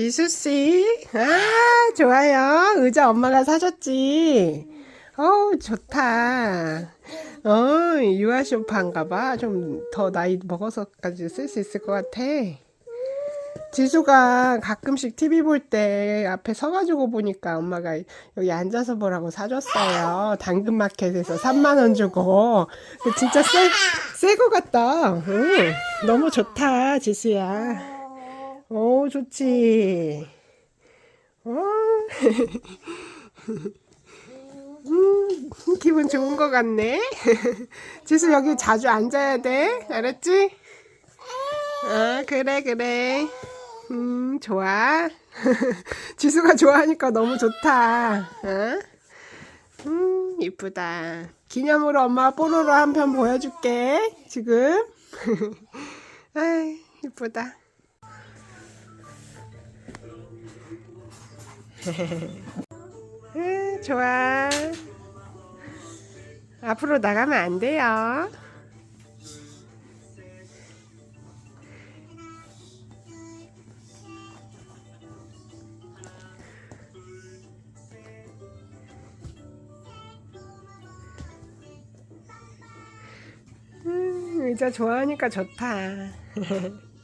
지수씨, 아, 좋아요. 의자 엄마가 사줬지. 어우, 좋다. 어, 유아 쇼파인가 봐. 좀 더 나이 먹어서까지 쓸 수 있을 것 같아. 지수가 가끔씩 TV 볼 때 앞에 서가지고 보니까 엄마가 여기 앉아서 보라고 사줬어요. 당근마켓에서 3만원 주고. 진짜 새, 새거 같다. 응, 너무 좋다, 지수야. 오, 좋지. 어. 음, 기분 좋은 것 같네. 지수 여기 자주 앉아야 돼. 알았지? 아, 그래, 그래. 음, 좋아. 지수가 좋아하니까 너무 좋다. 어? 음, 이쁘다. 기념으로 엄마 뽀로로 한 편 보여줄게. 지금. 아, 이쁘다. 음, 좋아. 앞으로 나가면 안 돼요. 음, 의자 좋아하니까 좋다.